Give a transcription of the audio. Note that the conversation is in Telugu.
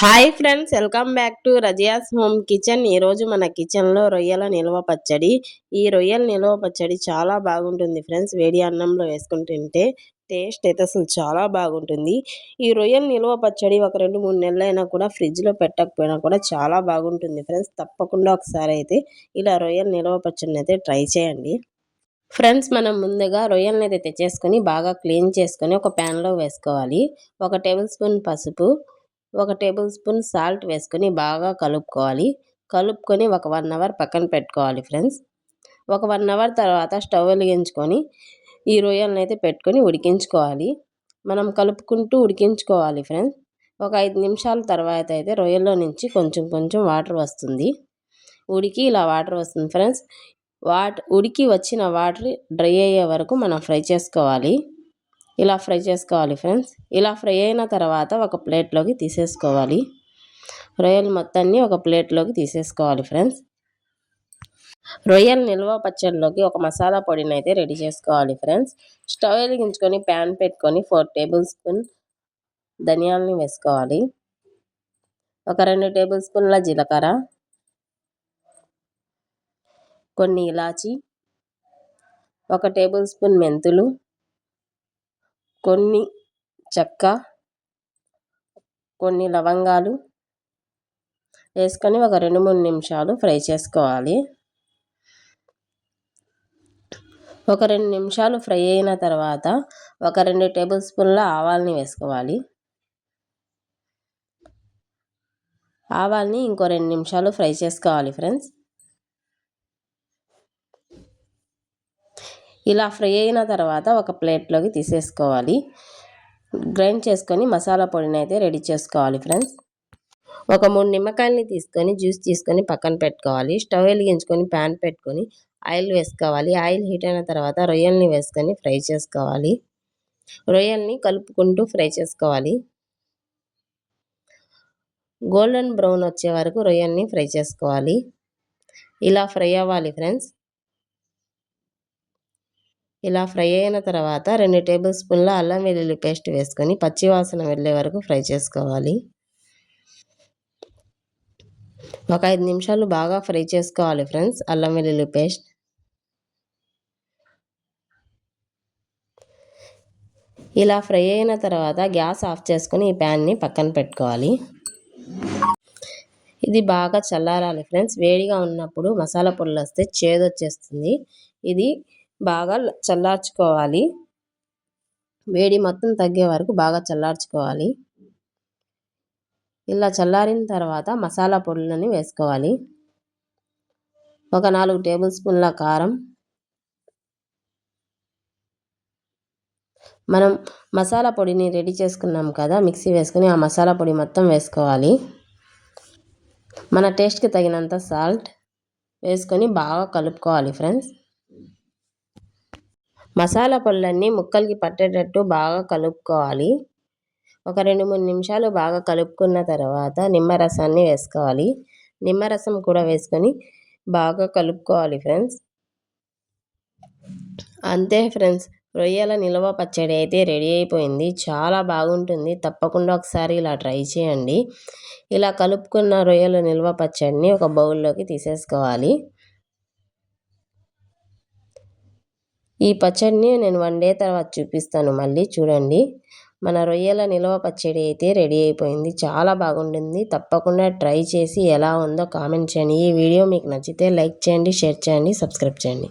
Hi friends welcome back to Razia's home kitchen ఈరోజు మన కిచెన్లో రొయ్యల నిల్వ పచ్చడి. ఈ రొయ్యల నిల్వ పచ్చడి చాలా బాగుంటుంది ఫ్రెండ్స్ వేడి అన్నంలో వేసుకుని తింటే టేస్ట్ అయితే అసలు చాలా బాగుంటుంది. ఈ రొయ్యల నిల్వ పచ్చడి ఒక రెండు మూడు నెలలైనా కూడా ఫ్రిడ్జ్లో పెట్టకపోయినా కూడా చాలా బాగుంటుంది ఫ్రెండ్స్ తప్పకుండా ఒకసారి అయితే ఇలా రొయ్యల నిల్వ పచ్చడిని అయితే ట్రై చేయండి. ఫ్రెండ్స్ మనం ముందుగా రొయ్యలను అయితే తెచ్చేసుకొని బాగా క్లీన్ చేసుకొని ఒక ప్యాన్లో వేసుకోవాలి. ఒక టేబుల్ స్పూన్ పసుపు ఒక టేబుల్ స్పూన్ సాల్ట్ వేసుకొని బాగా కలుపుకోవాలి. కలుపుకొని ఒక వన్ అవర్ పక్కన పెట్టుకోవాలి ఫ్రెండ్స్. ఒక వన్ అవర్ తర్వాత స్టవ్ వెలిగించుకొని ఈ రొయ్యలను అయితే పెట్టుకొని ఉడికించుకోవాలి. మనం కలుపుకుంటూ ఉడికించుకోవాలి ఫ్రెండ్స్. ఒక ఐదు నిమిషాల తర్వాత అయితే రొయ్యల్లో నుంచి కొంచెం కొంచెం వాటర్ వస్తుంది. ఉడికి ఇలా వాటర్ వస్తుంది ఫ్రెండ్స్. వాట్ ఉడికి వచ్చిన వాటర్ డ్రై అయ్యే వరకు మనం ఫ్రై చేసుకోవాలి. ఇలా ఫ్రై చేసుకోవాలి ఫ్రెండ్స్. ఇలా ఫ్రై అయిన తర్వాత ఒక ప్లేట్లోకి తీసేసుకోవాలి. రొయ్యలు మొత్తాన్ని ఒక ప్లేట్లోకి తీసేసుకోవాలి ఫ్రెండ్స్. రొయ్యల నిల్వ పచ్చడిలోకి ఒక మసాలా పొడిని అయితే రెడీ చేసుకోవాలి ఫ్రెండ్స్. స్టవ్ వెలిగించుకొని ప్యాన్ పెట్టుకొని ఫోర్ టేబుల్ స్పూన్ ధనియాలని వేసుకోవాలి. ఒక రెండు టేబుల్ స్పూన్ల జీలకర్ర. కొన్ని ఇలాచి. ఒక టేబుల్ స్పూన్ మెంతులు. కొన్ని చెక్క కొన్ని లవంగాలు వేసుకొని ఒక రెండు మూడు నిమిషాలు ఫ్రై చేసుకోవాలి. ఒక రెండు నిమిషాలు ఫ్రై అయిన తర్వాత ఒక రెండు టేబుల్ స్పూన్ల ఆవాల్ని వేసుకోవాలి. ఆవాల్ని ఇంకో రెండు నిమిషాలు ఫ్రై చేసుకోవాలి ఫ్రెండ్స్. ఇలా ఫ్రై అయిన తర్వాత ఒక ప్లేట్లోకి తీసేసుకోవాలి. గ్రైండ్ చేసుకొని మసాలా పొడిని అయితే రెడీ చేసుకోవాలి ఫ్రెండ్స్. ఒక మూడు నిమ్మకాయలని తీసుకొని జ్యూస్ తీసుకొని పక్కన పెట్టుకోవాలి. స్టవ్ వెలిగించుకొని ప్యాన్ పెట్టుకొని ఆయిల్ వేసుకోవాలి. ఆయిల్ హీట్ అయిన తర్వాత రొయ్యల్ని వేసుకొని ఫ్రై చేసుకోవాలి. రొయ్యల్ని కలుపుకుంటూ ఫ్రై చేసుకోవాలి. గోల్డెన్ బ్రౌన్ వచ్చే వరకు రొయ్యల్ని ఫ్రై చేసుకోవాలి. ఇలా ఫ్రై అవ్వాలి ఫ్రెండ్స్. ఇలా ఫ్రై అయిన తర్వాత రెండు టేబుల్ స్పూన్ల అల్లం వెల్లుల్లి పేస్ట్ వేసుకొని పచ్చివాసన వెళ్ళే వరకు ఫ్రై చేసుకోవాలి. ఒక ఐదు నిమిషాలు బాగా ఫ్రై చేసుకోవాలి ఫ్రెండ్స్ అల్లం వెల్లుల్లి పేస్ట్. ఇలా ఫ్రై అయిన తర్వాత గ్యాస్ ఆఫ్ చేసుకుని ఈ ప్యాన్ని పక్కన పెట్టుకోవాలి. ఇది బాగా చల్లారాలి ఫ్రెండ్స్ వేడిగా ఉన్నప్పుడు మసాలా పొడులు వస్తే చేదొచ్చేస్తుంది. ఇది బాగా చల్లార్చుకోవాలి. వేడి మొత్తం తగ్గే వరకు బాగా చల్లార్చుకోవాలి. ఇలా చల్లారిన తర్వాత మసాలా పొడులని వేసుకోవాలి. ఒక నాలుగు టేబుల్ స్పూన్ల కారం. మనం మసాలా పొడిని రెడీ చేసుకున్నాం కదా మిక్సీ వేసుకొని ఆ మసాలా పొడి మొత్తం వేసుకోవాలి. మన టేస్ట్కి తగినంత సాల్ట్ వేసుకొని బాగా కలుపుకోవాలి ఫ్రెండ్స్. మసాలా పొళ్ళన్నీ ముక్కలకి పట్టేటట్టు బాగా కలుపుకోవాలి. ఒక రెండు మూడు నిమిషాలు బాగా కలుపుకున్న తర్వాత నిమ్మరసాన్ని వేసుకోవాలి. నిమ్మరసం కూడా వేసుకొని బాగా కలుపుకోవాలి ఫ్రెండ్స్. అంతే ఫ్రెండ్స్ రొయ్యల నిల్వ పచ్చడి అయితే రెడీ అయిపోయింది. చాలా బాగుంటుంది. తప్పకుండా ఒకసారి ఇలా ట్రై చేయండి. ఇలా కలుపుకున్న రొయ్యల నిల్వ పచ్చడిని ఒక బౌల్లోకి తీసేసుకోవాలి. ఈ పచ్చడిని నేను వన్ డే తర్వాత చూపిస్తాను. మళ్ళీ చూడండి. మన రొయ్యల నిల్వ పచ్చడి అయితే రెడీ అయిపోయింది. చాలా బాగుంటుంది. తప్పకుండా ట్రై చేసి ఎలా ఉందో కామెంట్ చేయండి. ఈ వీడియో మీకు నచ్చితే లైక్ చేయండి షేర్ చేయండి సబ్స్క్రైబ్ చేయండి.